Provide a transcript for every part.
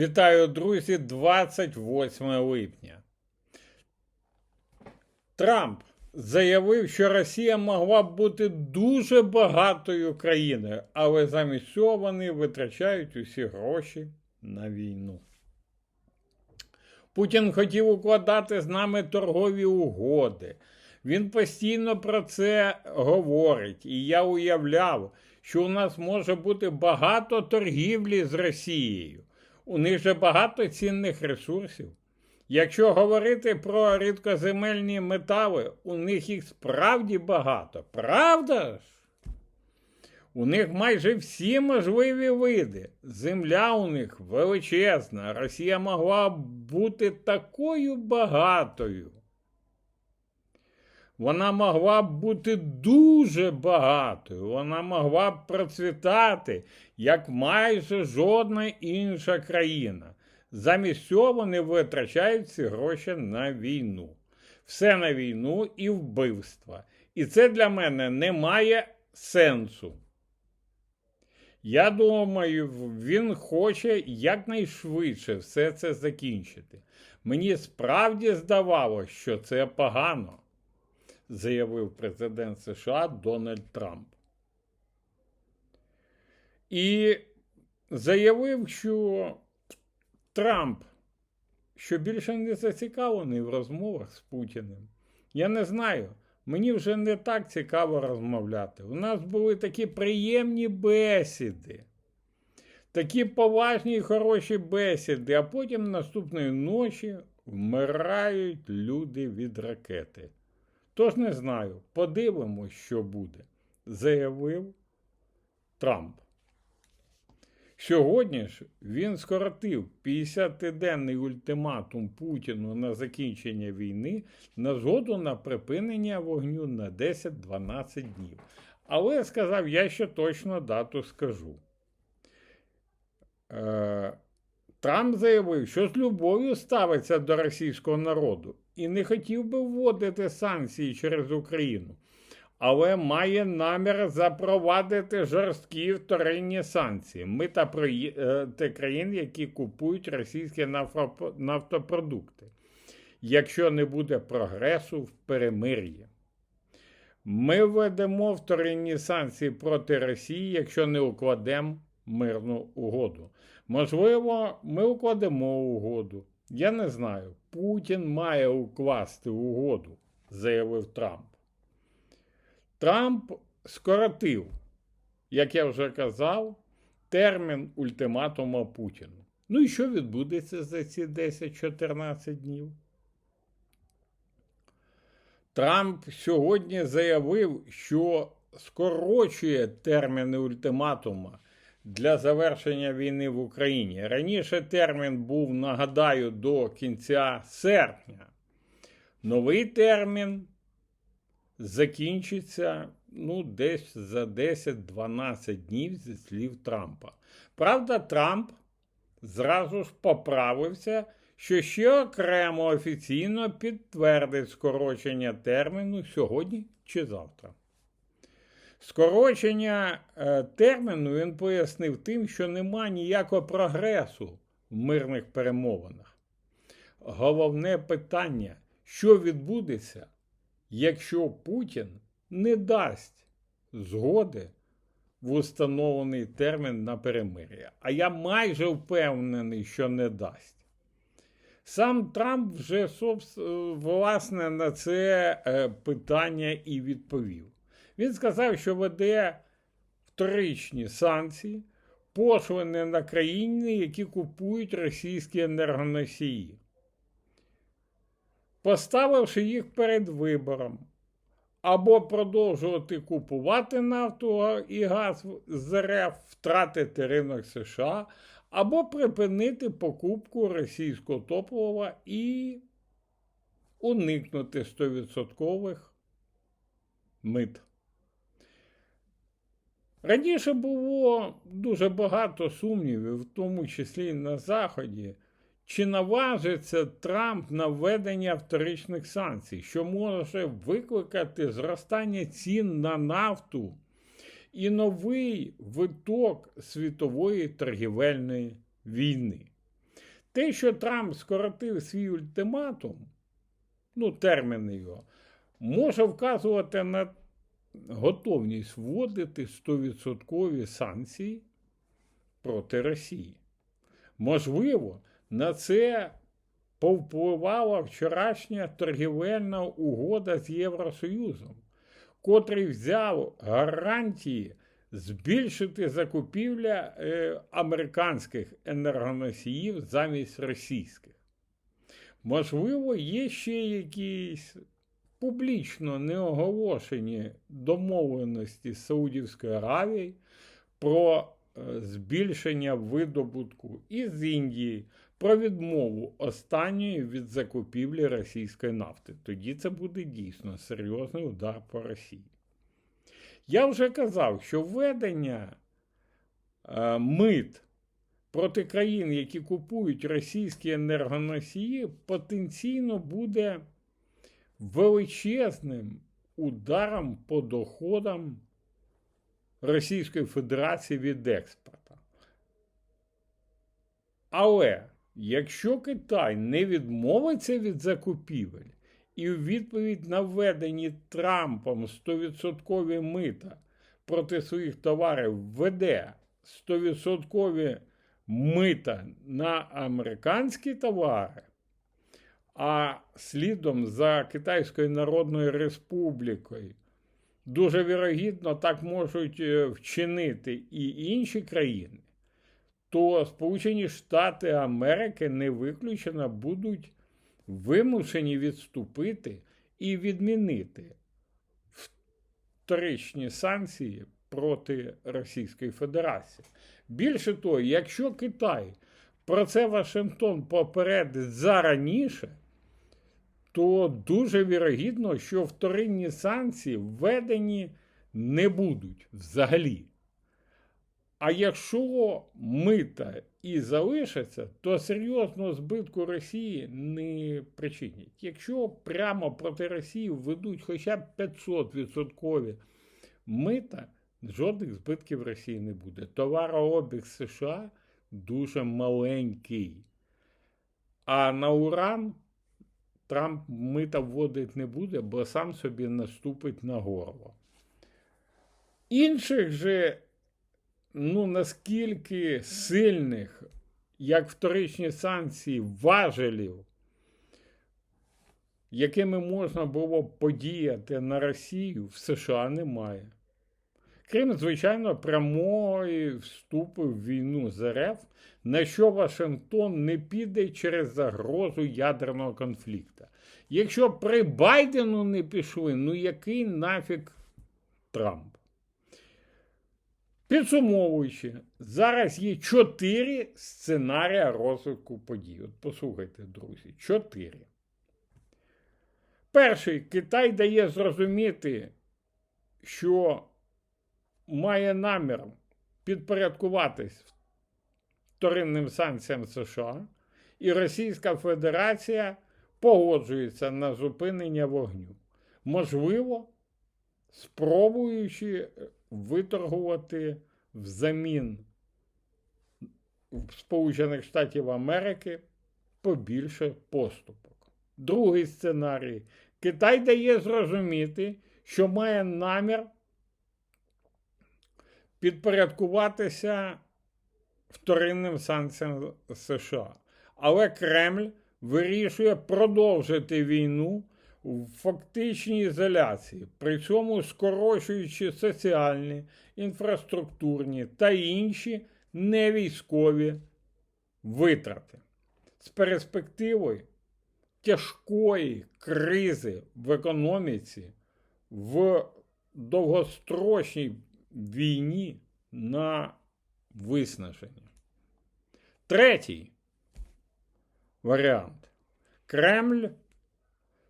Вітаю, друзі, 28 липня. Трамп заявив, що Росія могла б бути дуже багатою країною, але замість цього вони витрачають усі гроші на війну. Путін хотів укладати з нами торгові угоди. Він постійно про це говорить, і я уявляв, що у нас може бути багато торгівлі з Росією. У них же багато цінних ресурсів. Якщо говорити про рідкоземельні метали, у них їх справді багато. Правда ж? У них майже всі можливі види. Земля у них величезна. Росія могла б бути такою багатою. Вона могла б бути дуже багатою, вона могла б процвітати, як майже жодна інша країна. Замість цього вони витрачають ці гроші на війну. Все на війну і вбивства. І це для мене не має сенсу. Я думаю, він хоче якнайшвидше все це закінчити. Мені справді здавалося, що це погано заявив президент США Дональд Трамп. І заявив, що Трамп, що більше не зацікавлений в розмовах з Путіним. Я не знаю, мені вже не так цікаво розмовляти. У нас були такі приємні бесіди. Такі поважні і хороші бесіди, а потім наступної ночі вмирають люди від ракети. Тож не знаю, подивимось, що буде, заявив Трамп. Сьогодні ж він скоротив 50-денний ультиматум Путіну на закінчення війни на згоду на припинення вогню на 10-12 днів. Але сказав, я ще точно дату скажу. Е, Трамп заявив, що з любов'ю ставиться до російського народу і не хотів би вводити санкції через Україну, але має намір запровадити жорсткі вторинні санкції мита проти країн, які купують російські нафтопродукти, якщо не буде прогресу в перемир'ї. Ми введемо вторинні санкції проти Росії, якщо не укладемо мирну угоду. Можливо, ми укладемо угоду. Я не знаю. Путін має укласти угоду, заявив Трамп. Трамп скоротив, як я вже казав, термін ультиматума Путіну. Ну і що відбудеться за ці 10-14 днів? Трамп сьогодні заявив, що скорочує терміни ультиматума для завершення війни в Україні. Раніше термін був, нагадаю, до кінця серпня. Новий термін закінчиться ну, десь за 10-12 днів зі слів Трампа. Правда, Трамп зразу ж поправився, що ще окремо офіційно підтвердить скорочення терміну сьогодні чи завтра. Скорочення е, терміну він пояснив тим, що нема ніякого прогресу в мирних перемовинах. Головне питання, що відбудеться, якщо Путін не дасть згоди в установлений термін на перемир'я. А я майже впевнений, що не дасть. Сам Трамп вже власне на це е, питання і відповів. Він сказав, що веде вторичні санкції, пошлини на країни, які купують російські енергоносії, поставивши їх перед вибором. Або продовжувати купувати нафту і газ з РФ, втратити ринок США, або припинити покупку російського топлива і уникнути 100% мит. Раніше було дуже багато сумнівів, в тому числі і на Заході, чи наважиться Трамп на введення вторичних санкцій, що може викликати зростання цін на нафту і новий виток світової торгівельної війни. Те, що Трамп скоротив свій ультиматум, ну, терміни його, може вказувати на готовність вводити 100% санкції проти Росії. Можливо, на це повпливала вчорашня торгівельна угода з Євросоюзом, котрий взяв гарантії збільшити закупівля е, американських енергоносіїв замість російських. Можливо, є ще якісь публічно неоголошені домовленості Саудівської Аравії про е, збільшення видобутку із Індії, про відмову останньої від закупівлі російської нафти. Тоді це буде дійсно серйозний удар по Росії. Я вже казав, що введення е, мит проти країн, які купують російські енергоносії, потенційно буде величезним ударом по доходам Російської Федерації від експорту. Але якщо Китай не відмовиться від закупівель і у відповідь на введені Трампом 100% мита проти своїх товарів введе 100% мита на американські товари, а слідом за Китайською Народною Республікою дуже вірогідно так можуть е, вчинити і інші країни, то Сполучені Штати Америки не виключено будуть вимушені відступити і відмінити вторичні санкції проти Російської Федерації. Більше того, якщо Китай про це Вашингтон попередить зараніше, то дуже вірогідно, що вторинні санкції введені не будуть взагалі. А якщо мита і залишаться, то серйозного збитку Росії не причинять. Якщо прямо проти Росії введуть хоча б 500% мита, жодних збитків Росії не буде. Товарообіг США дуже маленький. А на Уран Трамп мита вводить не буде, бо сам собі наступить на горло. Інших же, ну наскільки сильних, як вторичні санкції, важелів, якими можна було подіяти на Росію, в США немає. Крім, звичайно, прямої вступу в війну з РФ, на що Вашингтон не піде через загрозу ядерного конфлікту. Якщо при Байдену не пішли, ну який нафіг Трамп? Підсумовуючи, зараз є чотири сценарії розвитку подій. От послухайте, друзі, чотири. Перший Китай дає зрозуміти, що має намір підпорядкуватись вторинним санкціям США, і Російська Федерація погоджується на зупинення вогню. Можливо, спробуючи виторгувати взамін Сполучених Штатів Америки побільше поступок. Другий сценарій. Китай дає зрозуміти, що має намір підпорядкуватися вторинним санкціям США. Але Кремль вирішує продовжити війну в фактичній ізоляції, при цьому скорочуючи соціальні, інфраструктурні та інші невійськові витрати. З перспективою тяжкої кризи в економіці в довгострочній війні на виснаження. Третій варіант. Кремль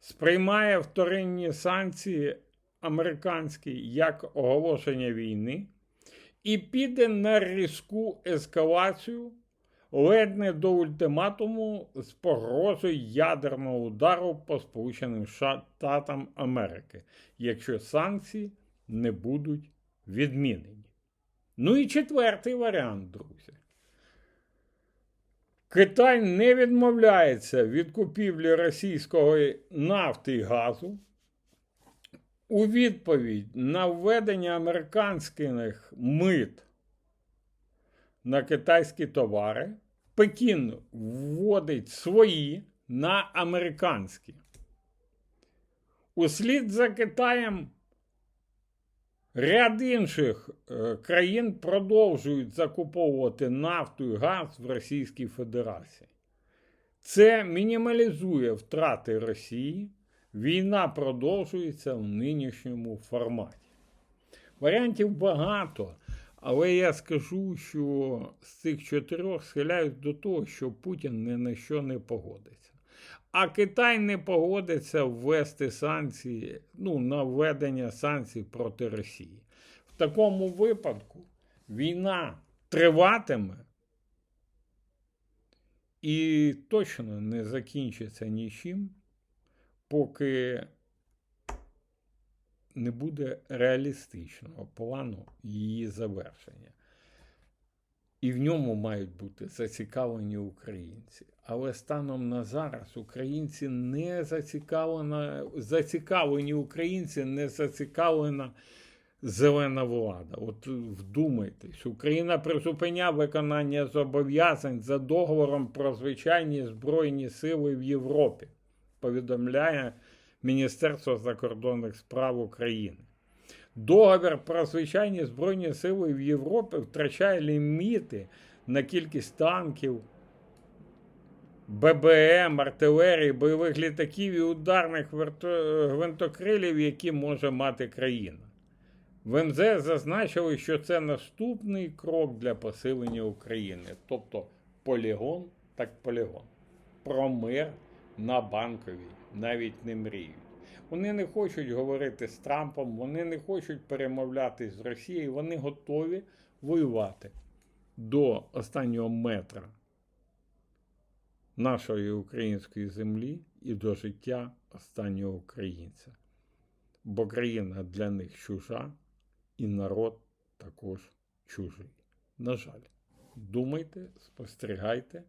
сприймає вторинні санкції американські як оголошення війни і піде на різку ескалацію ледь не до ультиматуму з погрозою ядерного удару по Сполученим Штатам Америки, якщо санкції не будуть відмінені. Ну і четвертий варіант, друзі. Китай не відмовляється від купівлі російської нафти і газу. У відповідь на введення американських мит на китайські товари Пекін вводить свої на американські. Услід за Китаєм ряд інших е, країн продовжують закуповувати нафту і газ в Російській Федерації. Це мінімалізує втрати Росії. Війна продовжується в нинішньому форматі. Варіантів багато, але я скажу, що з цих чотирьох схиляюсь до того, що Путін ні на що не погодиться. А Китай не погодиться ввести санкції, ну, на введення санкцій проти Росії. В такому випадку війна триватиме і точно не закінчиться нічим, поки не буде реалістичного плану її завершення. І в ньому мають бути зацікавлені українці. Але станом на зараз українці не зацікавлена, зацікавлені українці не зацікавлена зелена влада. От вдумайтесь, Україна призупиняє виконання зобов'язань за договором про звичайні Збройні сили в Європі, повідомляє Міністерство закордонних справ України. Договір про звичайні Збройні сили в Європі втрачає ліміти на кількість танків, ББМ, артилерії, бойових літаків і ударних гвинтокрилів, які може мати країна. В МЗ зазначили, що це наступний крок для посилення України. Тобто полігон так полігон. Про мир на банковій навіть не мріють. Вони не хочуть говорити з Трампом, вони не хочуть перемовляти з Росією, вони готові воювати до останнього метра нашої української землі і до життя останнього українця. Бо країна для них чужа, і народ також чужий. На жаль, думайте, спостерігайте,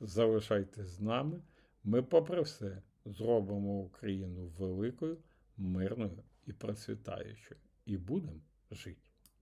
залишайтесь з нами. Ми, попри все, зробимо Україну великою, мирною і процвітаючою. І будемо жити.